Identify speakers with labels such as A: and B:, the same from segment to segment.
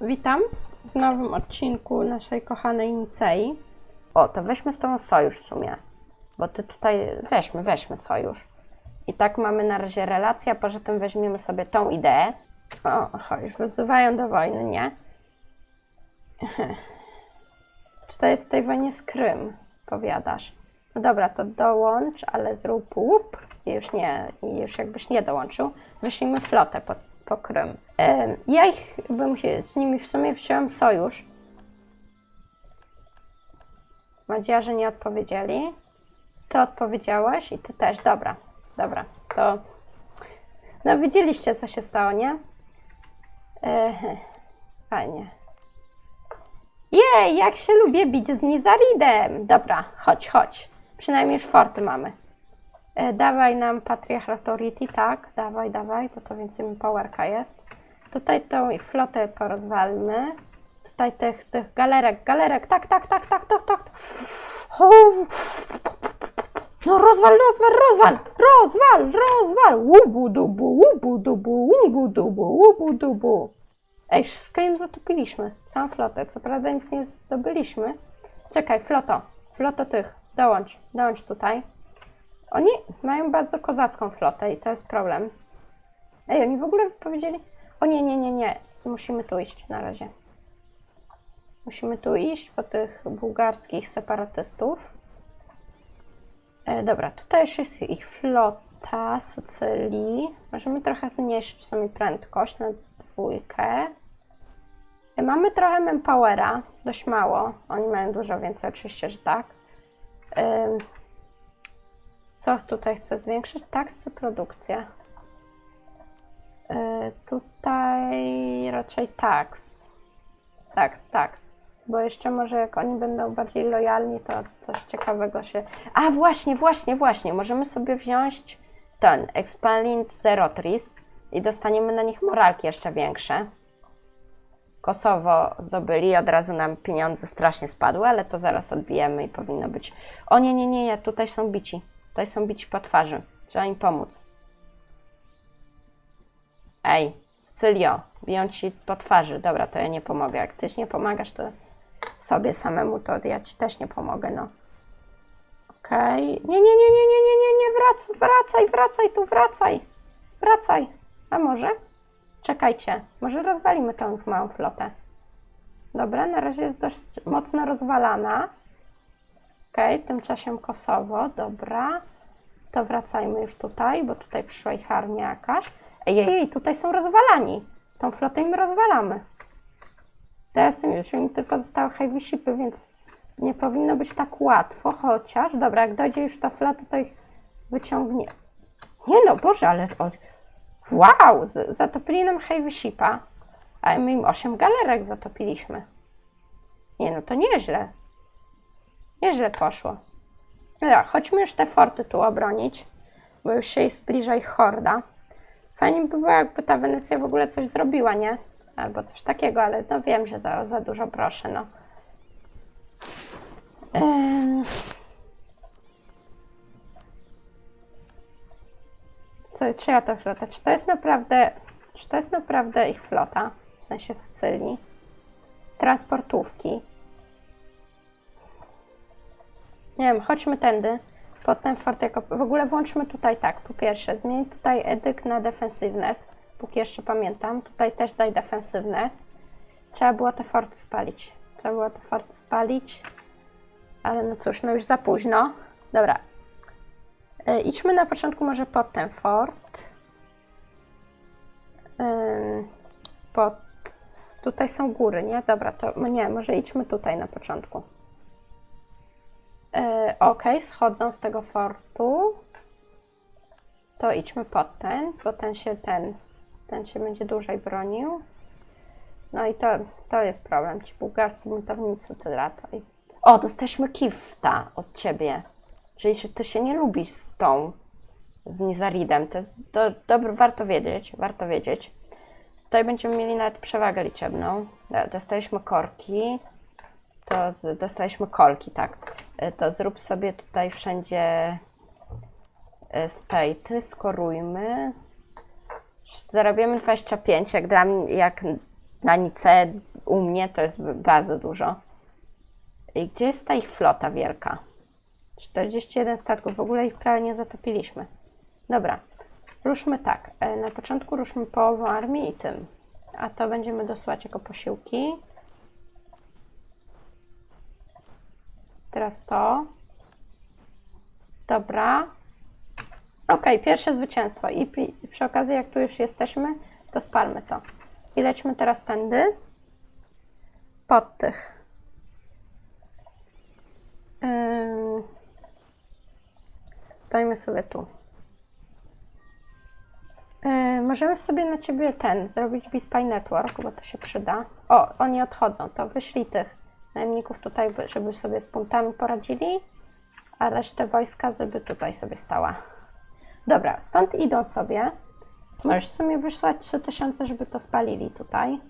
A: Witam w nowym odcinku naszej kochanej Nicei. O, to weźmy z tobą sojusz w sumie. Bo ty tutaj, weźmy, weźmy sojusz. I tak mamy na razie relację, a poza tym weźmiemy sobie tą ideę. O, chodź, wyzywają do wojny, nie? Tutaj jest w tej wojnie z Krym, powiadasz. No dobra, to dołącz, ale zrób łup. I już nie, i już jakbyś nie dołączył. Wyślijmy flotę po, po Krym. Em, ja ich bym się z nimi w sumie wziąłem sojusz. Madziarze nie odpowiedzieli. Ty odpowiedziałeś i ty też. Dobra, dobra. To. No widzieliście, co się stało, nie? Ehe, fajnie. Jej, jak się lubię bić z Nizaridem. Dobra, chodź, chodź. Przynajmniej już forty mamy. E, dawaj nam Patriarch Authority, tak, dawaj, dawaj, bo to więcej mi powerka jest. Tutaj tą flotę porozwalmy. Tutaj tych, tych galerek, galerek, tak, tak, tak, tak, tak, tak. No rozwal, rozwal, rozwal, rozwal, rozwal. Łubu dubu, łubu dubu, łubu dubu, łubu dubu. Ej, wszystko im zatopiliśmy. Całą flotę. Co prawda nic nie zdobyliśmy. Czekaj, floto. Floto tych. Dołącz. Dołącz tutaj. Oni mają bardzo kozacką flotę i to jest problem. Ej, oni w ogóle powiedzieli... O nie, nie, nie, nie. Musimy tu iść na razie. Musimy tu iść po tych bułgarskich separatystów. E, dobra, tutaj już jest ich flota Sycylii. Możemy trochę zmniejszyć sobie prędkość na dwójkę. E, Mamy trochę manpowera, dość mało. Oni mają dużo więcej, oczywiście, że tak. Ym, Co tutaj chcę zwiększyć? Taksy, produkcję. E, Tutaj raczej taks. Taks, taks. Bo jeszcze może jak oni będą bardziej lojalni, to coś ciekawego się... A właśnie, właśnie, właśnie. Możemy sobie wziąć ten Expanding Zerotris i dostaniemy na nich moralki jeszcze większe. Kosowo zdobyli, od razu nam pieniądze strasznie spadły, ale to zaraz odbijemy i powinno być. O nie, nie, nie, tutaj są bici. Tutaj są bici po twarzy. Trzeba im pomóc. Ej, Scylio, biją ci po twarzy. Dobra, to ja nie pomogę. Jak tyś nie pomagasz, to sobie samemu, to ja ci też nie pomogę, no. Okej. Nie, nie, nie, nie, nie, nie, nie, nie, wracaj, wracaj, wracaj tu, wracaj. Wracaj. A może? Czekajcie, może rozwalimy tą małą flotę. Dobra, na razie jest dość mocno rozwalana. Okej, tymczasem Kosowo, dobra. To wracajmy już tutaj, bo tutaj przyszła ich armia jakaś. Ej, ej, ej, tutaj są rozwalani. Tą flotę im rozwalamy. Teraz już im tylko zostały heavy shipy, więc nie powinno być tak łatwo, chociaż, dobra, jak dojdzie już ta flota, to ich wyciągnie. Nie no, Boże, ale wow, zatopili nam heavy shipa, a my im 8 galerek zatopiliśmy. Nie no, to nieźle. Nieźle poszło. Dobra, chodźmy już te forty tu obronić, bo już się zbliża ich horda. Fajnie by było, jakby ta Wenecja w ogóle coś zrobiła, nie? Albo coś takiego, ale no wiem, że za, za dużo proszę, no. Em. Co, czyja to flota? Czy to jest naprawdę, czy to jest naprawdę ich flota? W sensie Sycylii? Transportówki. Nie wiem, chodźmy tędy. Pod ten fort jako... W ogóle włączmy tutaj tak. Po pierwsze, zmień tutaj edyk na defensywnes. Póki jeszcze pamiętam. Tutaj też daj defensywnes. Trzeba było te forty spalić. Trzeba było te forty spalić. Ale no cóż, no już za późno. Dobra. E, idźmy na początku może pod ten fort. Ym, pod... Tutaj są góry, nie? Dobra, to no nie, może idźmy tutaj na początku. E, ok, schodzą z tego fortu. To idźmy pod ten, bo ten się ten, ten się będzie dłużej bronił. No i to, to jest problem. Ci bułgarscy buntownicy tyle lata. O, dostaliśmy kifta od ciebie. Czyli że ty się nie lubisz z tą, z Nizaridem. To jest do, dobry, warto wiedzieć, warto wiedzieć. Tutaj będziemy mieli nawet przewagę liczebną. Dostaliśmy korki. To z, dostaliśmy kolki, tak. E, To zrób sobie tutaj wszędzie e, state'y, skorujmy. Zarabiamy 25, jak dla mnie, jak Na Nice u mnie to jest bardzo dużo. I gdzie jest ta ich flota wielka? 41 statków, w ogóle ich prawie nie zatopiliśmy. Dobra, ruszmy tak. E, Na początku ruszmy połową armii i tym. A to będziemy dosyłać jako posiłki. Teraz to. Dobra. Okej, pierwsze zwycięstwo. I przy, okazji, jak tu już jesteśmy, to spalmy to. I lećmy teraz tędy. Pod tych. Ym... Dajmy sobie tu. Yy, możemy sobie na ciebie ten zrobić Bispy Network, bo to się przyda. O, oni odchodzą, to wyślij tych najemników tutaj, by- żeby sobie z punktami poradzili, a resztę wojska, żeby tutaj sobie stała. Dobra, stąd idą sobie. Możesz w sumie wysłać 3000, żeby to spalili tutaj.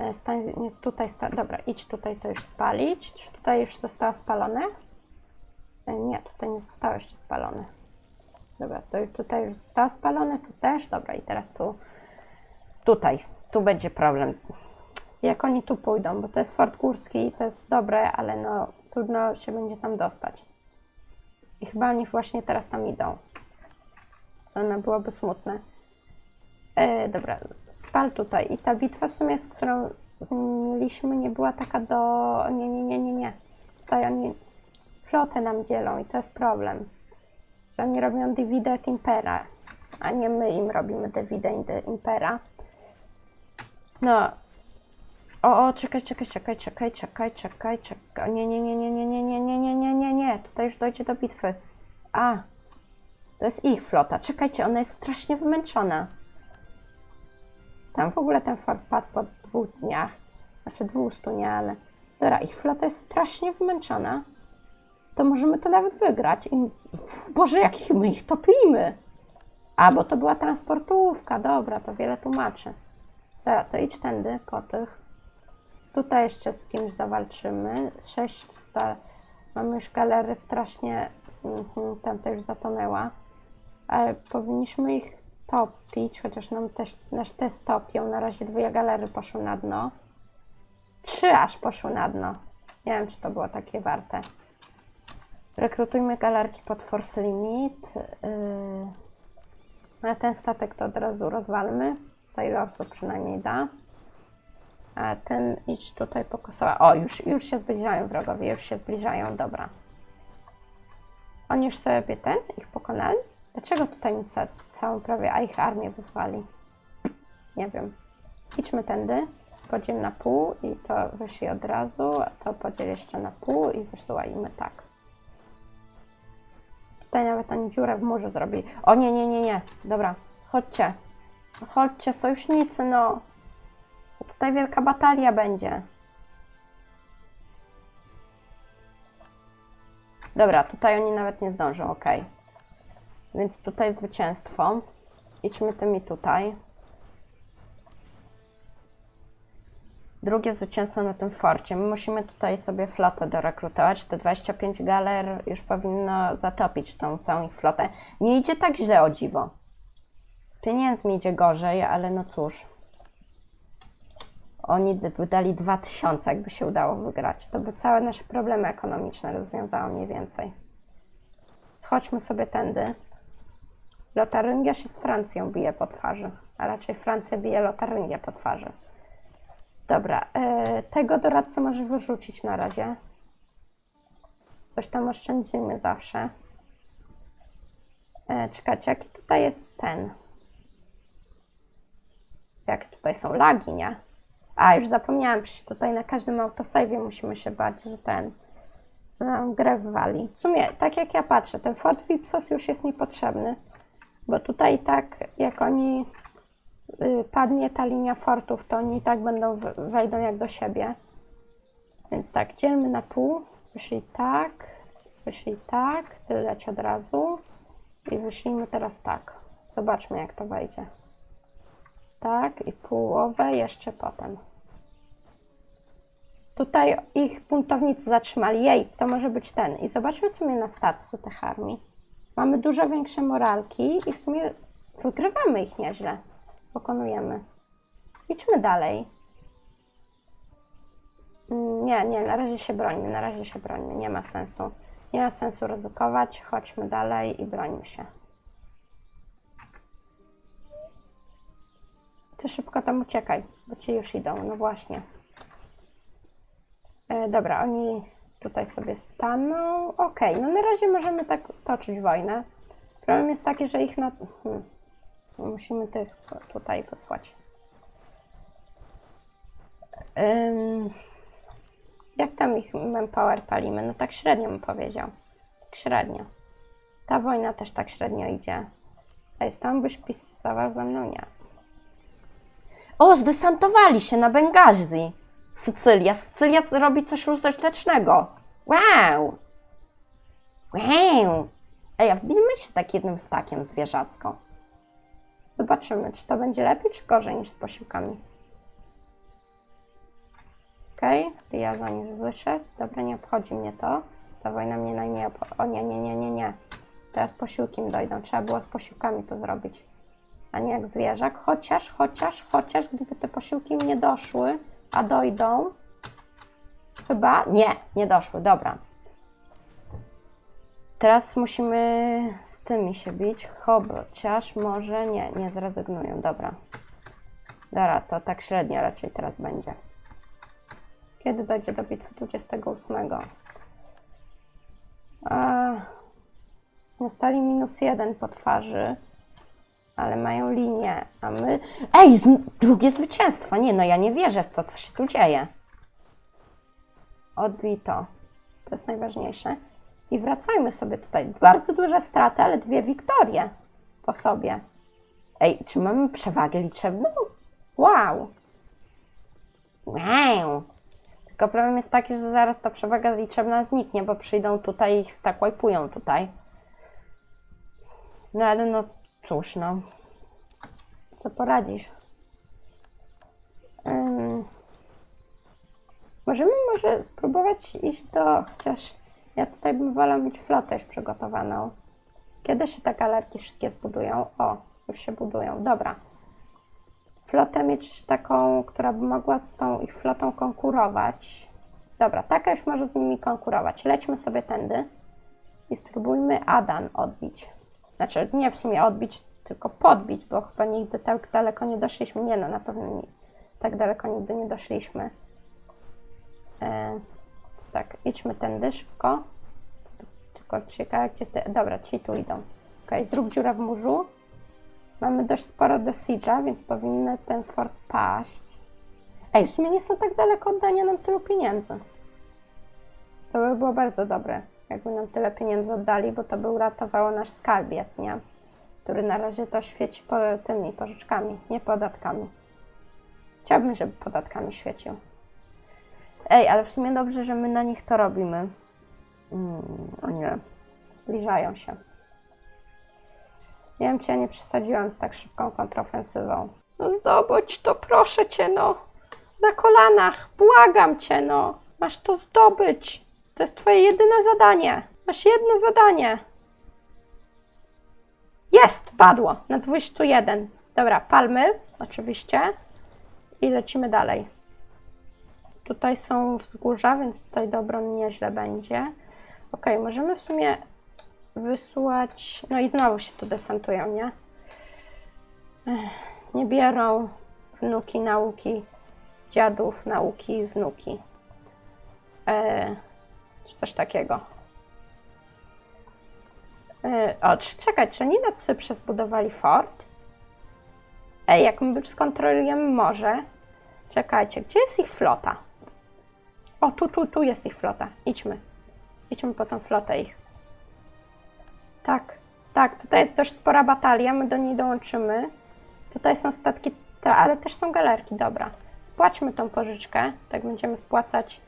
A: E, Stań, nie, tutaj, sta, dobra, idź tutaj to już spalić. Czy tutaj już zostało spalone? E, Nie, tutaj nie zostało jeszcze spalone. Dobra, to już tutaj już zostało spalone, tu też. Dobra, i teraz tu, tutaj, tu będzie problem. Jak oni tu pójdą, bo to jest Fort Górski i to jest dobre, ale no trudno się będzie tam dostać. I chyba oni właśnie teraz tam idą. Co no byłoby smutne. E, dobra, spal tutaj. I ta bitwa w sumie, z którą mieliśmy, nie była taka do... Nie, nie, nie, nie, nie. Tutaj oni flotę nam dzielą i to jest problem. Że oni robią divide et impera, a nie my im robimy divide et impera. No. O, o, czekaj, czekaj, czekaj, czekaj, czekaj, czekaj, czekaj. Nie, nie, nie, nie, nie, nie, nie, nie, nie, nie, nie, nie. Tutaj już dojdzie do bitwy. A, to jest ich flota. Czekajcie, ona jest strasznie wymęczona. Tam w ogóle ten fort padł po dwóch dniach. Znaczy dwustu, nie, ale... Dobra, ich flota jest strasznie wymęczona. To możemy to nawet wygrać. I... Boże, jakich my ich topimy! A, bo to była transportówka. Dobra, to wiele tłumaczy. Dobra, to idź tędy po tych. Tutaj jeszcze z kimś zawalczymy. 600. Mamy już galery strasznie. Mhm, tam też zatonęła. Ale powinniśmy ich topić, chociaż nam też nasz test topią. Na razie dwie galery poszły na dno. Trzy aż poszły na dno. Nie wiem, czy to było takie warte. Rekrutujmy galarki pod force limit. Yy... Ale ten statek to od razu rozwalmy. Sailorsów przynajmniej da. A ten idź tutaj po Kosowa. O, już, już się zbliżają wrogowie, już się zbliżają, dobra. Oni już sobie ten, ich pokonali? Dlaczego tutaj mi ca całą prawie, a ich armię wyzwali? Nie wiem. Idźmy tędy, podziel na pół i to wyszli od razu, a to podziel jeszcze na pół i wysyłajmy tak. Tutaj nawet ani dziurę w murze zrobili. O nie, nie, nie, nie. Dobra, chodźcie. Chodźcie, sojusznicy, no. Tutaj wielka batalia będzie. Dobra, tutaj oni nawet nie zdążą, ok. Więc tutaj zwycięstwo. Idźmy tymi tutaj. Drugie zwycięstwo na tym forcie. My musimy tutaj sobie flotę dorekrutować. Te 25 galer już powinno zatopić tą całą ich flotę. Nie idzie tak źle, o dziwo. Z pieniędzmi idzie gorzej, ale no cóż. Oni by dali 2000, jakby się udało wygrać. To by całe nasze problemy ekonomiczne rozwiązało mniej więcej. Schodźmy sobie tędy. Lotaryngia się z Francją bije po twarzy, a raczej Francja bije Lotaryngię po twarzy. Dobra, e, tego doradcę może wyrzucić na razie. Coś tam oszczędzimy zawsze. E, czekajcie, jaki tutaj jest ten? Jak tutaj są lagi, nie? A, już zapomniałam, że tutaj na każdym autosave'ie musimy się bać, że ten nam grę wywali. W sumie, tak jak ja patrzę, ten Fort Vipsos już jest niepotrzebny, bo tutaj tak, jak oni y, padnie ta linia fortów, to oni i tak będą, wejdą jak do siebie. Więc tak, dzielmy na pół, wyszli tak, wyszli tak, ty leć od razu i wyślijmy teraz tak. Zobaczmy jak to wejdzie. Tak, i połowę jeszcze potem. Tutaj ich buntownicy zatrzymali. Jej, to może być ten. I zobaczmy sobie na stację tych armii. Mamy dużo większe moralki i w sumie wygrywamy ich nieźle. Pokonujemy. Idźmy dalej. Mm, Nie, nie, na razie się brońmy, na razie się brońmy, nie ma sensu. Nie ma sensu ryzykować, chodźmy dalej i brońmy się. Ty szybko tam uciekaj, bo ci już idą, no właśnie. E, dobra, oni tutaj sobie staną. Okej, no na razie możemy tak toczyć wojnę. Problem jest taki, że ich na... Hmm. Musimy tych tutaj wysłać. Ym, jak tam ich manpower palimy? No tak średnio bym powiedział. Tak średnio. Ta wojna też tak średnio idzie. A jest tam byś pisował ze mną? Nie. O, zdesantowali się na Bengazji. Sycylia. Sycylia robi coś użytecznego. Wow! Wow! Ej, a wbijmy się tak jednym stakiem zwierzacko. Zobaczymy, czy to będzie lepiej, czy gorzej niż z posiłkami. Okej, okay. ja za nim wyszedł. Dobra, nie obchodzi mnie to. Ta wojna mnie najmniej obchodzi. O nie, nie, nie, nie, nie. Teraz posiłki mi dojdą. Trzeba było z posiłkami to zrobić. A nie jak zwierzak. Chociaż, chociaż, chociaż, gdyby te posiłki nie doszły, a dojdą. Chyba? Nie, nie doszły. Dobra. Teraz musimy z tymi się bić, chociaż może nie, nie zrezygnują. Dobra. Dobra, to tak średnio raczej teraz będzie. Kiedy dojdzie do bitwy 28? A, dostali minus jeden po twarzy, ale mają linię, a my... Ej, z... drugie zwycięstwo! Nie, no ja nie wierzę w to, co się tu dzieje. Odbito. To jest najważniejsze. I wracajmy sobie tutaj. Bardzo duże straty, ale dwie wiktorie po sobie. Ej, czy mamy przewagę liczebną? Wow! Wow! Tylko problem jest taki, że zaraz ta przewaga liczebna zniknie, bo przyjdą tutaj i ich tak wipują tutaj. No ale no cóż, no. Co poradzisz? Ym... Możemy może spróbować iść do, chociaż ja tutaj bym wolał mieć flotę już przygotowaną. Kiedy się te galerki wszystkie zbudują? O, już się budują. Dobra. Flotę mieć taką, która by mogła z tą ich flotą konkurować. Dobra, taka już może z nimi konkurować. Lećmy sobie tędy i spróbujmy Adan odbić. Znaczy, nie w sumie odbić, tylko podbić, bo chyba nigdy tak daleko nie doszliśmy. Nie no, na pewno nie, tak daleko nigdy nie doszliśmy. E, więc tak, idźmy tędy szybko. Tylko ciekawe, gdzie ty... Dobra, ci tu idą. Ok, zrób dziurę w murzu. Mamy dość sporo do siege'a, więc powinny ten fort paść. Ej, w sumie nie są tak daleko oddania nam tylu pieniędzy. To by było bardzo dobre, jakby nam tyle pieniędzy oddali, bo to by uratowało nasz skarbiec, nie? Który na razie to świeci po tymi pożyczkami, nie podatkami. Chciałbym, żeby podatkami świecił. Ej, ale w sumie dobrze, że my na nich to robimy. Mm, o nie. Zbliżają się. Nie wiem, czy ja nie przesadziłam z tak szybką kontrofensywą. No zdobądź to, proszę cię, no. Na kolanach, błagam cię, no. Masz to zdobyć. To jest twoje jedyne zadanie. Masz jedno zadanie. Jest, padło. Na 21. Dobra, palmy, oczywiście. I lecimy dalej. Tutaj są wzgórza, więc tutaj dobro nieźle będzie. Ok, możemy w sumie wysłać... No i znowu się tu desantują, nie? Nie biorą wnuki nauki, dziadów nauki wnuki. E, czy coś takiego. E, o, czekaj, czy oni na Cyprze zbudowali fort? Ej, jak my skontrolujemy morze, czekajcie, gdzie jest ich flota? O, tu, tu, tu jest ich flota. Idźmy. Idźmy po tą flotę ich. Tak, tak, tutaj jest dość spora batalia, my do niej dołączymy. Tutaj są statki, ale też są galerki, dobra. Spłaćmy tą pożyczkę, tak będziemy spłacać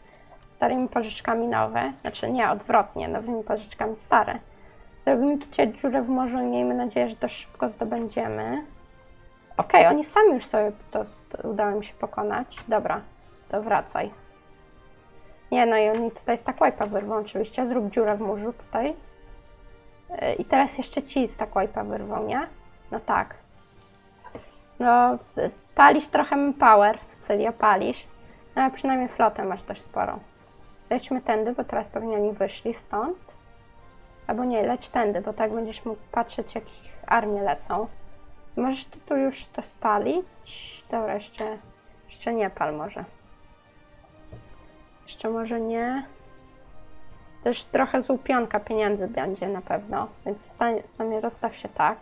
A: starymi pożyczkami nowe. Znaczy nie, odwrotnie, nowymi pożyczkami stare. Zrobimy tutaj dziurę w morzu i miejmy nadzieję, że dość szybko zdobędziemy. Okej, okay, oni sami już sobie to, to udało mi się pokonać. Dobra, to wracaj. Nie, no i oni tutaj z tak wipe'a wyrwą oczywiście. Zrób dziurę w murzu tutaj. Yy, I teraz jeszcze ci z tak wipe'a wyrwą, nie? No tak. No, palisz trochę power, Sycylia, palisz. No, ale przynajmniej flotę masz dość sporą. Lećmy tędy, bo teraz pewnie oni wyszli stąd. Albo nie, leć tędy, bo tak będziesz mógł patrzeć, jak ich armie lecą. Możesz ty tu już to spalić? Dobra, jeszcze, jeszcze nie pal może. Jeszcze może nie. Też trochę z łupionka pieniędzy będzie na pewno, więc stań, sobie rozstaw się tak.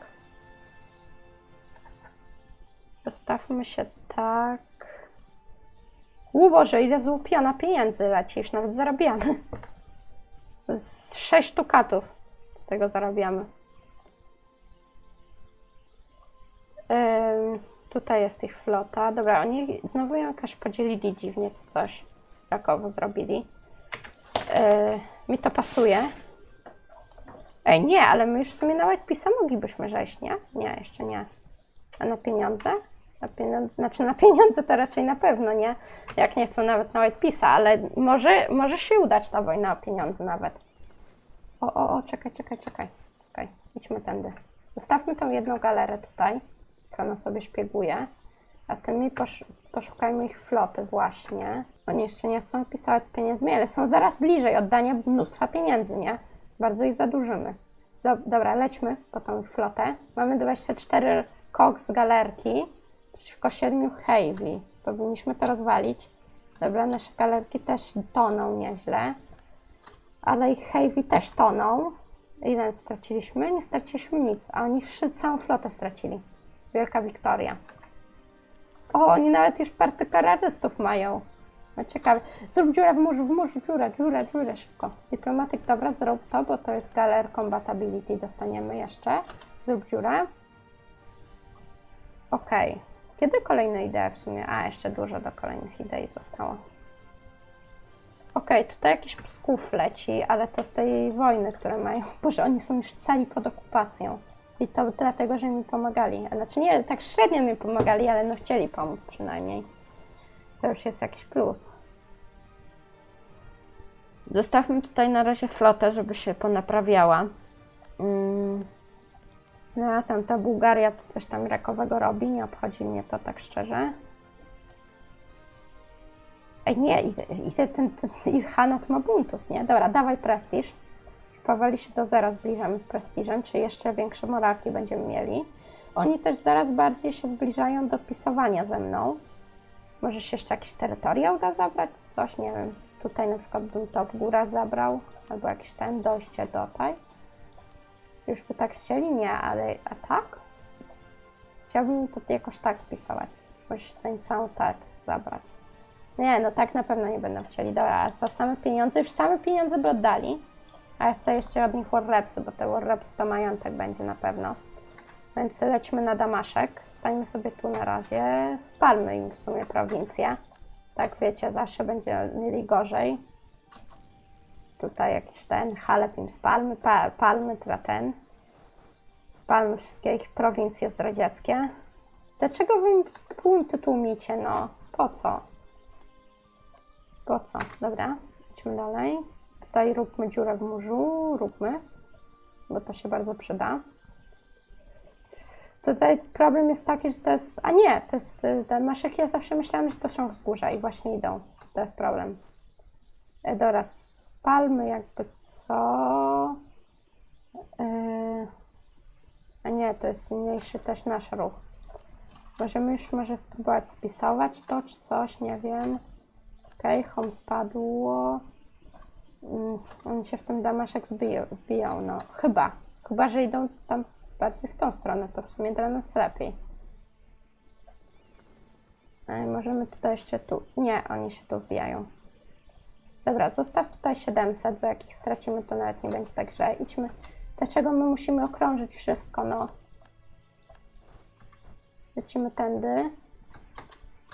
A: Rozstawmy się tak. U Boże, ile z łupiona pieniędzy leci, już nawet zarabiamy. Z 6 tukatów z tego zarabiamy. Ym, tutaj jest ich flota. Dobra, oni znowu ją jakoś podzielili dziwnie coś. Rakowo zrobili. Yy, mi to pasuje. Ej, nie, ale my już w sumie nawet pisa moglibyśmy zejść, nie? Nie, jeszcze nie. A na pieniądze? Na pieniądze, znaczy na pieniądze to raczej na pewno nie. Jak nie chcą nawet nawet pisa, ale może, może się udać ta wojna o pieniądze nawet. O, o, o, czekaj, czekaj, czekaj. Czekaj, idźmy tędy. Zostawmy tą jedną galerę tutaj, która ona sobie szpieguje. A ty mi posz, poszukajmy ich floty właśnie. Oni jeszcze nie chcą pisować z pieniędzmi, ale są zaraz bliżej oddania mnóstwa pieniędzy, nie? Bardzo ich zadłużymy. Do, dobra, lećmy po tą ich flotę. Mamy 24 koks z galerki przeciwko 7 heavy. Powinniśmy to rozwalić. Dobra, nasze galerki też toną nieźle. Ale ich heavy też toną. Ile straciliśmy? Nie straciliśmy nic, a oni wszyscy całą flotę stracili. Wielka wiktoria. O, oni nawet już party kararystów mają. No ciekawe. Zrób dziurę w murzu, w murzu, dziurę, dziurę, dziurę, szybko. Dyplomatyk, dobra, zrób to, bo to jest galer combatability, dostaniemy jeszcze. Zrób dziurę. Okej. Kiedy kolejne idee w sumie? A, jeszcze dużo do kolejnych idei zostało. Okej, tutaj jakiś psków leci, ale to z tej wojny, które mają. Boże, oni są już cali pod okupacją. I to dlatego, że mi pomagali. Znaczy nie, tak średnio mi pomagali, ale no chcieli pomóc przynajmniej. To już jest jakiś plus. Zostawmy tutaj na razie flotę, żeby się ponaprawiała. Mm. No a tam ta Bułgaria to coś tam rakowego robi, nie obchodzi mnie to tak szczerze. Ej, nie, idę, idę ten, ten Ilhanat ma buntów, nie? Dobra, dawaj prestiż. Powoli się do zera zbliżamy z prestiżem, czy jeszcze większe moralki będziemy mieli. Oni też zaraz bardziej się zbliżają do pisowania ze mną. Może się jeszcze jakieś terytoria uda zabrać? Coś, nie wiem. Tutaj na przykład bym to w górę zabrał, albo jakiś ten, dojście tutaj. Już by tak chcieli? Nie, ale a tak? Chciałbym to jakoś tak spisować. Musisz chcę całą tak zabrać. Nie, no tak na pewno nie będą chcieli. Dobra, a za same pieniądze, już same pieniądze by oddali. A ja chcę jeszcze od nich Warrepsy, bo te Warrepsy to majątek będzie na pewno. Więc lećmy na Damaszek. Stańmy sobie tu na razie. Spalmy im w sumie prowincję. Tak wiecie, zawsze będzie mieli gorzej. Tutaj jakiś ten Halep im spalmy. Pa, palmy tra ten. Spalmy wszystkie ich prowincje zdradzieckie. Dlaczego wy im punty tłumicie, no? Po co? Po co? Dobra, idźmy dalej. Tutaj róbmy dziurę w murzu, róbmy, bo to się bardzo przyda. Tutaj problem jest taki, że to jest. A nie, to jest y, ten maszek. Ja zawsze myślałam, że to są wzgórza i właśnie idą. To jest problem. E, Spalmy jakby co. E, A nie, to jest mniejszy też nasz ruch. Możemy już może spróbować spisować to czy coś, nie wiem. Okej, home spadło. Mm, Oni się w tym damaszek zbiją, wbiją, no chyba. Chyba, że idą tam bardziej w tą stronę, to w sumie dla nas lepiej. Ale możemy tutaj jeszcze tu. Nie, oni się tu wbijają. Dobra, zostaw tutaj 700, bo jak ich stracimy, to nawet nie będzie tak źle. Idźmy. Dlaczego my musimy okrążyć wszystko, no? Lecimy tędy.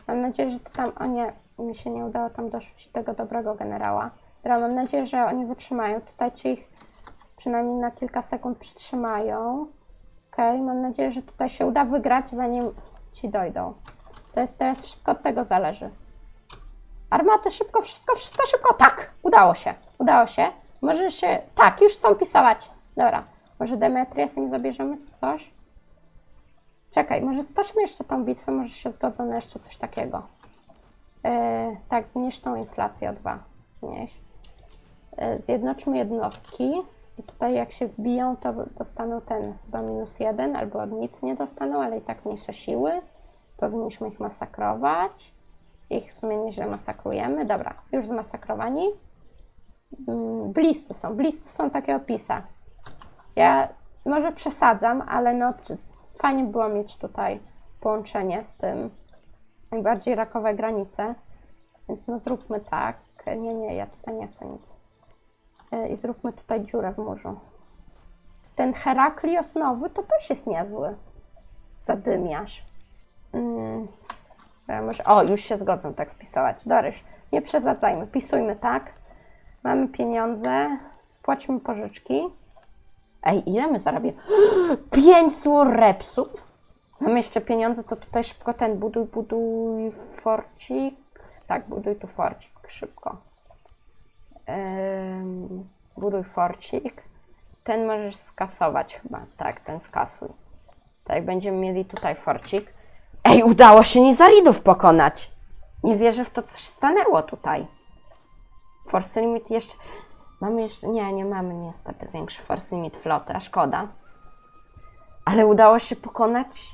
A: Mam nadzieję, że to tam. O nie, mi się nie udało tam doszć tego dobrego generała. Dobra, mam nadzieję, że oni wytrzymają. Tutaj ci ich przynajmniej na kilka sekund przytrzymają. Okej, mam nadzieję, że tutaj się uda wygrać, zanim ci dojdą. To jest teraz wszystko od tego zależy. Armaty szybko, wszystko, wszystko szybko. Tak, udało się. Udało się. Może się. Tak, już chcą pisować. Dobra. Może Demetrię sobie zabierzemy coś? Czekaj, może stoczmy jeszcze tą bitwę, może się zgodzą na jeszcze coś takiego. Yy, tak, zmniejsz tą inflację o 2. Zmniejsz. Yy, zjednoczmy jednostki. I tutaj jak się wbiją, to dostaną ten chyba minus jeden, albo nic nie dostaną, ale i tak mniejsze siły. Powinniśmy ich masakrować. Ich w sumie nieźle masakrujemy. Dobra, już zmasakrowani. Mm, Bliscy są, bliscy są takie opisa. Ja może przesadzam, ale no fajnie było mieć tutaj połączenie z tym najbardziej rakowe granice. Więc no zróbmy tak. Nie, nie, ja tutaj nie chcę nic. E, I zróbmy tutaj dziurę w murzu. Ten Heraklios nowy to też jest niezły. Zadymiarz. Mm. Może... O, już się zgodzą tak spisować. Doryś, nie przesadzajmy, pisujmy tak. Mamy pieniądze, spłaćmy pożyczki. Ej, ile my zarabiamy? Pięć repsów? Mamy jeszcze pieniądze, to tutaj szybko ten buduj, buduj forcik. Tak, buduj tu forcik, szybko. Buduj forcik. Ten możesz skasować chyba. Tak, ten skasuj. Tak, będziemy mieli tutaj forcik. Ej, udało się Nizaridów pokonać. Nie wierzę w to, co się stanęło tutaj. Force Limit jeszcze... Mamy jeszcze... Nie, nie mamy niestety większy Force Limit floty, a szkoda. Ale udało się pokonać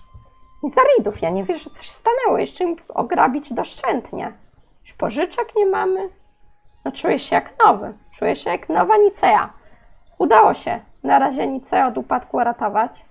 A: Nizaridów. Ja nie wierzę, co się stanęło. Jeszcze im ograbić doszczętnie. Już pożyczek nie mamy. No czuję się jak nowy. Czuję się jak nowa Nicea. Udało się. Na razie Nicea od upadku ratować.